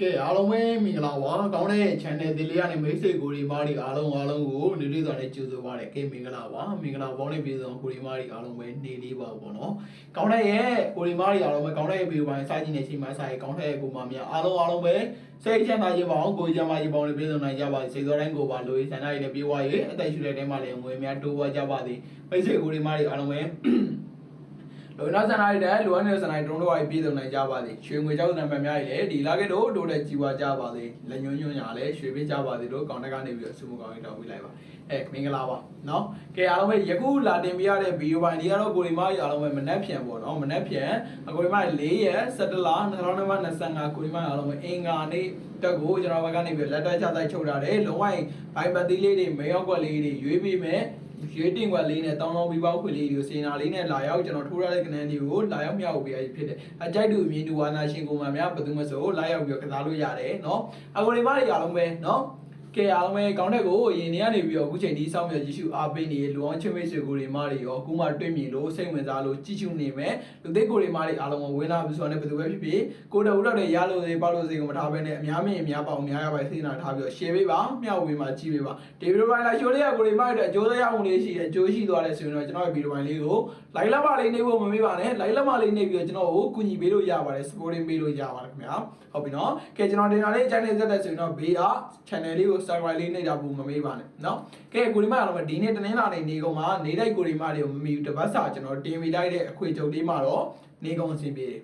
ကဲအားလုံးပဲမင်္ဂလာပါကောင်းတဲ့ channel ဒီလေးကနေမိတ်ဆွေကိုရီမားတွေအားလုံးအားလုံးကိုနေလေးစွာနဲ့ကြိုဆိုပါရစေကဲမင်္ဂလာပါမင်္ဂလာပေါင်းနဲ့ပြည်စုံကိုရီမားတွေအားလုံးပဲနေလေးပါပေါ့နော်ကောင်းတဲ့ရဲ့ကိုရီမားတွေအားလုံးပဲကောင်းတဲ့ဗီဒီယိုပိုင်းစကြည့်နေချိန်မှာစရကောင်းတဲ့ကိုမများအားလုံးအားလုံးပဲစိတ်ချမ်းသာခြင်းပါအောင်ကိုကြမ်းပါခြင်းပေါင်းနဲ့ပြည်စုံနိုင်ကြပါစေစိတ်တော်တိုင်းကိုပါလို့ဆန္ဒရည်နဲ့ပြေဝရည်အသက်ရှူတဲ့တဲမှာလည်းငွေများတိုးပွားကြပါစေမိတ်ဆွေကိုရီမားတွေအားလုံးပဲ လုံလောက်ဆန္ဒတွေလည်းလိုအပ်နေတဲ့ဆန္ဒတွေတို့တို့အားပြည့်စုံနိုင်ကြပါစေရွှေငွေကြောက်နံပါတ်များရည်လည်းဒီလာခဲ့တို့တို့လည်းကြည်ဝါကြပါစေလက်ညွှန်းညွှန်းညာလည်းရွှေပေးကြပါစေလို့ကောင်းတက်ကနေပြီးတော့အဆူမကောင်းကြီးတောင်းပေးလိုက်ပါအဲမင်္ဂလာပါနော်ကဲအားလုံးပဲယခုလာတင်ပြရတဲ့ဗီဒီယိုပိုင်းဒီကတော့ကိုရီမားအားလုံးပဲမနှက်ဖြန်ပေါ့နော်မနှက်ဖြန်ကိုရီမား၄ရက်17လ2025ကိုရီမားအားလုံးပဲအင်္ဂါနေ့တက်ကိုကျွန်တော်ဘက်ကနေပြီးလက်တက်ချတိုက်ချုပ်ထားတယ်လုံးဝဘိုင်ပတ်သီးလေးတွေမေယောက်ွက်လေးတွေရွေးပြီးမယ် ရွေးတင်ွက်လေးနဲ့တောင်းတောင်းပြီးပေါက်ခွေလေးတွေကိုစေနာလေးနဲ့လာရောက်ကျွန်တော်ထိုးရတဲ့ကနန်းတွေကိုလာရောက်မြောက်ပေးရဖြစ်တယ်။အကြိုက်တူမြင်တူဝါနာရှင်ကိုမှများဘယ်သူမှဆိုလာရောက်ပြီးတော့ကစားလို့ရတယ်နော်။အဂိုရီမာတွေအားလုံးပဲနော်။ ကဲအားလုံးပဲကောင်းတဲ့ကိုအရင်နေကနေပြီးတော့အခုချိန်ဒီစောင့်မျှော်ကြည့်ရှုအားပေးနေလူအောင်ချင်းမိတ်ဆွေကိုတွေမတွေရောအခုမှတွေ့မြင်လို့စိတ်ဝင်စားလို့ကြည့်ရှုနေမယ်လူသိကိုတွေမတွေအားလုံးကိုဝင်းလာပြီဆိုတော့ဘယ်သူပဲဖြစ်ဖြစ်ကိုတော်ဦးတော်တဲ့ရလို့စေပေါ့လို့စေကိုမထားဘဲနဲ့အများမြင်အများပေါအောင်အများရပါစေနာထားပြီးတော့ share ပေးပါမျှဝေမှာကြည့်ပေးပါဒီဗီဒီယိုပိုင်းလာရှိုးလေးကကိုတွေမတွေအတွက်အကျိုးသက်ရောက်မှုလေးရှိတယ်အကျိုးရှိသွားတယ်ဆိုရင်တော့ကျွန်တော်ရဲ့ဗီဒီယိုပိုင်းလေးကို like လက်မလေးနေဖို့မမေ့ပါနဲ့ like လက်မလေးနေပြီးတော့ကျွန်တော်ကိုကူညီပေးလို့ရပါတယ် supporting ပေးလို့ရပါတယ်ခင်ဗျာဟုတ်ပြီနော်ကဲကျွန်တော်တင်တာလေး channel ဆက်တဲ့ဆိုရင်တော့ဘေးက channel လေးကို subscribe လေးနေတာဘူးမမေ့ပါနဲ့နော်ကဲကိုဒီမအားလုံးပဲဒီနေ့တနင်္လာနေ့နေကုန်မှာနေတိုက်ကိုဒီမတွေကိုမမီဘူးတပတ်စာကျွန်တော်တင်မိလိုက်တဲ့အခွေချုပ်လေးမှာတော့နေကုန်အဆင်ပြေတယ်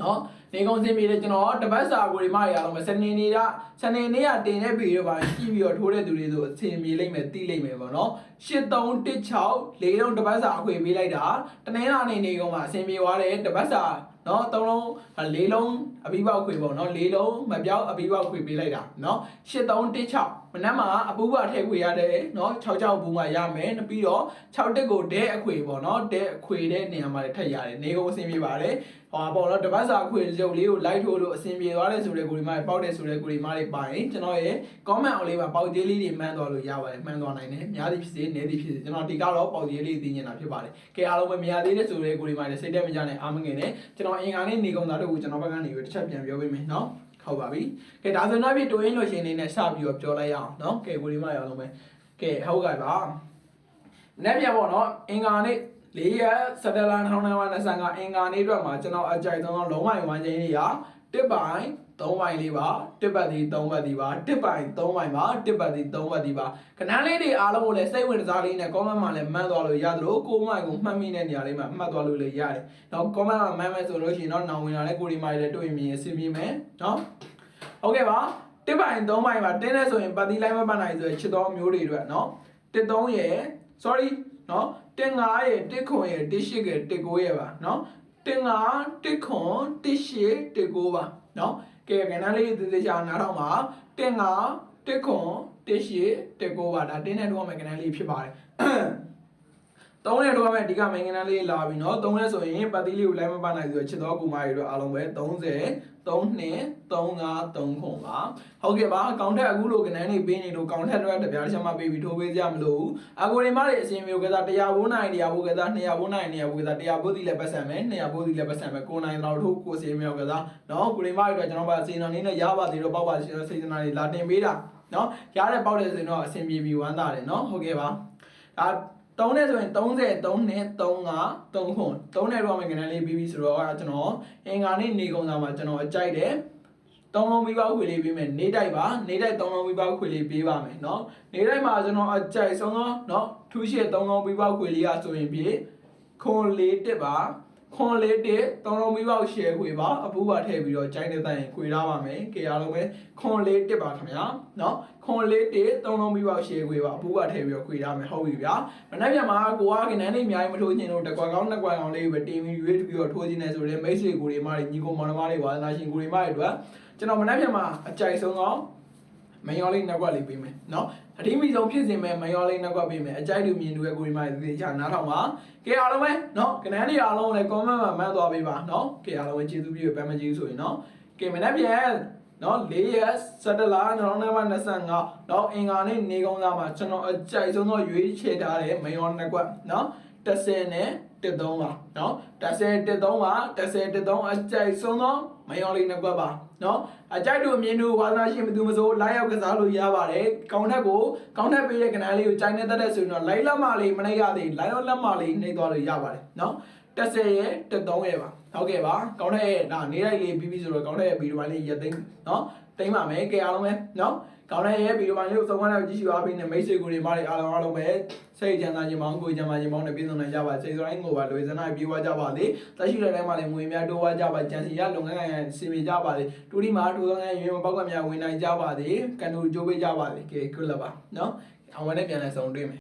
နော်နေကုန်စင်ပြေတယ်ကျွန်တော်တပတ်စာကိုဒီမတွေအားလုံးပဲစနေနေ့ကစနေနေ့ကတင်တဲ့ဗီဒီယိုပါကြည့်ပြီးတော့ထိုးတဲ့သူတွေဆိုအဆင်ပြေလိမ့်မယ်သိလိမ့်မယ်ပေါ့နော်8316လေးလုံးတပတ်စာအခွေပေးလိုက်တာတနင်္လာနေ့နေကုန်မှာအဆင်ပြေသွားတယ်တပတ်စာ နော်သုံးလုံးလေးလုံးအပြီးပေါက်ခွေပေါ့နော်လေးလုံးမပြောက်အပြီးပေါက်ခွေပေးလိုက်တာနော်8316မနက်မှာအပူပါထည့်ခွေရတယ်နော်6ချောက်ဘူးမှရမယ်ပြီးတော့6တက်ကိုဒဲအခွေပေါ့နော်ဒဲအခွေတဲ့နေရာမှာထည့်ရတယ်နေကုန်အဆင်ပြေပါတယ်ဟောပေါ့နော်တပတ်စာအခွေရုပ်လေးကိုလိုက်ထိုးလို့အဆင်ပြေသွားတယ်ဆိုတဲ့ကိုဒီမပေါက်တယ်ဆိုတဲ့ကိုဒီမလေးပါရင်ကျွန်တော်ရဲ့ comment အောင်လေးမှာပေါက်သေးလေးတွေမှန်းသွားလို့ရပါတယ်မှန်းသွားနိုင်တယ်များသည်ဖြစ်စေနည်းသည်ဖြစ်စေကျွန်တော်ဒီကတော့ပေါက်သေးလေးသိညင်တာဖြစ်ပါတယ်ကဲအားလုံးပဲမရသေးတဲ့ဆိုတဲ့ကိုဒီမလေးစိတ်တက်မကြနဲ့အားမငယ်နဲ့ကျွန်တော်အင်္ဂါနေ့နေကုန်တာတို့ကိုကျွန်တော်ဘက်ကနေပြီးတစ်ချက်ပြန်ပြောပေးမယ်နော်ဟုတ်ပါပြီကဲဒါဆိုတော့ပြီးတိုးရင်းလို့ရှင်နေနဲ့စပြီးတော့ပြောလိုက်ရအောင်နော်ကဲကိုဒီမရအောင်လုံးပဲကဲဟုတ်ကဲ့ပါနေ့ပြန်ပေါ့နော်အင်္ဂါနေ့လေးရက်စက်တလန်1925အင်္ဂါနေ့အတွက်မှာကျွန်တော်အကြိုက်ဆုံးလုံးဝဝမ်းချင်းတွေကတစ်ပိုင်3ပိုင်လေးပါတစ်ပတ်ဒီ3ပတ်ဒီပါတစ်ပိုင်3ပိုင်ပါတစ်ပတ်ဒီ3ပတ်ဒီပါခဏလေးတွေအားလုံးကိုလည်းစိတ်ဝင်စားလေးနဲ့ comment မှာလည်းမှတ်သွားလို့ရသလိုကိုမိုင်ကိုမှတ်မိတဲ့နေရာလေးမှာမှတ်သွားလို့လည်းရတယ်။နောက် comment မှာမှတ်မယ်ဆိုလို့ရှိရင်တော့နောင်ဝင်လာတဲ့ကိုဒီမိုင်လည်းတွေ့မြင်အဆင်ပြေမယ်နော်။ Okay ပါတစ်ပိုင်3ပိုင်ပါတင်းနေဆိုရင်ပတ်တီလိုက်မပတ်နိုင်ဆိုရင်ချစ်တော်မျိုးတွေအတွက်နော်တစ်3ရယ် sorry နော်တင်9ရယ်တစ်ခွန်ရယ်တစ်8ရယ်တစ်9ရယ်ပါနော်တင်9တစ်ခွန်တစ်8တစ်9ပါနော် ကဲကဏ္ဍလေးသေသေးချာနားထောင်ပါတင်9တစ်ခွန်တစ်8တစ်9ပါဒါတင်းနဲ့တော့မယ်ကဏ္ဍလေးဖြစ်ပါတယ် သုံးနဲ့တော့မယ်ဒီကမင်္ဂလာလေးလာပြီเนาะသုံးနဲ့ဆိုရင်ပတ်တိလေးကိုလိုက်မပတ်နိုင်ဆိုတော့ချစ်တော်ကူမကြီးတို့အားလုံးပဲ30 32 35 3ခွန်ပါဟုတ်ကဲ့ပါအကောင့်ထက်အခုလိုကဏ္ဍနေပေးနေလို့ကောင်ထက်တော့တပြားတစ်ချက်မှပေးပြီးထိုးပေးကြမလို့အကိုရီမတွေအစီအမျိုးကစား100ဘိုးနိုင်100ဘိုးကစား200ဘိုးနိုင်200ဘိုးကစား100ဘိုးဒီလည်းပတ်စံမယ်200ဘိုးဒီလည်းပတ်စံမယ်ကိုနိုင်တော့ထိုးကိုစီအမျိုးကစားเนาะကိုရီမတွေတော့ကျွန်တော်ပါအစီအစဉ်လေးနဲ့ရပါသေးတော့ပေါ့ပါစေတနာလေးလာတင်ပေးတာเนาะရတဲ့ပေါက်တဲ့ဆိုရင်တော့အဆင်ပြေပြီးဝမ်းသာတယ်เนาะဟုတ်ကဲ့ပါဒါ တုံးနဲ့ဆိုရင်30 3နဲ့35 3ခွန်3နဲ့တော့မယ်ကဏ္ဍလေးပြီးပြီဆိုတော့ကျွန်တော်အင်္ဂါနေ့နေကုန်တာမှာကျွန်တော်အကြိုက်တယ်သုံးလုံးပြီးပါခွေလေးပေးမယ်နေတိုက်ပါနေတိုက်သုံးလုံးပြီးပါခွေလေးပေးပါမယ်เนาะနေတိုက်မှာကျွန်တော်အကြိုက်ဆုံးသောเนาะထူးရှည်သုံးလုံးပြီးပါခွေလေးကဆိုရင်ပြေခွန်လေးတက်ပါ ခွန်လေးတဲ့တော်တော်မီးပေါက်ရှယ်ခွေပါအပူပါထည့်ပြီးတော့ကြိုင်းတဲ့တိုင်ခွေထားပါမယ်ကြရအောင်ပဲခွန်လေးတက်ပါခင်ဗျာနော်ခွန်လေးတဲ့တော်တော်မီးပေါက်ရှယ်ခွေပါအပူပါထည့်ပြီးတော့ခွေထားမယ်ဟုတ်ပြီဗျာမနေ့ပြန်မှာကိုကကနန်းလေးအများကြီးမထိုးခြင်းတော့တကွာကောင်းနှစ်ကွာကောင်းလေးပဲတင်ပြီးရွေးပြီးတော့ထိုးခြင်းနဲ့ဆိုတဲ့မိတ်ဆွေကိုတွေမတွေညီကောင်မောင်နှမတွေဝါသနာရှင်ကိုတွေမတွေအတွက်ကျွန်တော်မနေ့ပြန်မှာအကြိုက်ဆုံးကောင်း မယောလေးနှစ်ကွက်လေးပေးမယ်နော်အတိမိဆုံးဖြစ်စဉ်မဲ့မယောလေးနှစ်ကွက်ပေးမယ်အကြိုက်လူမြင်လူရဲ့ကိုရီမာသေချာနားထောင်ပါကဲအားလုံးပဲနော်ကနန်းတွေအားလုံးလည်း comment မှာမှတ်သွားပေးပါနော်ကဲအားလုံးပဲကျေးဇူးပြုပဲမကျေးဇူးဆိုရင်နော်ကဲမနေ့ပြန်နော်၄ရက်7လ2025တော့အင်္ဂါနေ့နေကောင်းသားမှာကျွန်တော်အကြိုက်ဆုံးတော့ရွေးချယ်ထားတဲ့မယောနှစ်ကွက်နော်30နဲ့ 13ပါနော်10 13ပါ10 13အကြိုက်ဆုံးသောမယောင်လေးနှစ်ခွက်ပါနော်အကြိုက်တို့အမြင်တို့ဝါသနာရှင်ဘသူမဆိုလိုက်ရောက်ကစားလို့ရပါတယ်ကောင်းထက်ကိုကောင်းထက်ပေးတဲ့ကဏ္ဍလေးကိုကြိုင်နေတတ်တဲ့ဆိုရင်တော့လိုက်လက်မလေးမနှိပ်ရသေးလိုက်ရောလက်မလေးနှိပ်သွားလို့ရပါတယ်နော် တက်ဆယ်ရဲ့တက်သုံးရဲ့ပါဟုတ်ကဲ့ပါကောင်းတဲ့ဒါနေလိုက်လေးပြီးပြီဆိုတော့ကောင်းတဲ့ဗီဒီယိုပိုင်းလေးရသိမ်းနော်တိမ့်ပါမယ်ကဲအားလုံးပဲနော်ကောင်းတဲ့ရဲ့ဗီဒီယိုပိုင်းလေးကိုသုံးခွင့်နဲ့ကြည့်ရှုအားပေးနေမိတ်ဆွေကိုတွေမားတွေအားလုံးအားလုံးပဲစိတ်ချမ်းသာခြင်းမောင်းကိုယ်ချမ်းသာခြင်းမောင်းနဲ့ပြည့်စုံနိုင်ကြပါစေစိတ်ဆိုတိုင်းကိုပါလွေစနာပြေဝကြပါစေတက်ရှိတဲ့တိုင်းမှာလည်းငွေများတိုးဝကြပါကြံစီရလုပ်ငန်းကိုင်စင်ပြေကြပါစေတူဒီမှာတိုးသောငန်းရွေးမပေါက်ကများဝင်နိုင်ကြပါစေကန်တူကြိုးပေးကြပါစေကဲခုလပါနော်အောင်ဝနဲ့ပြန်လဲဆုံးတွေ့မယ်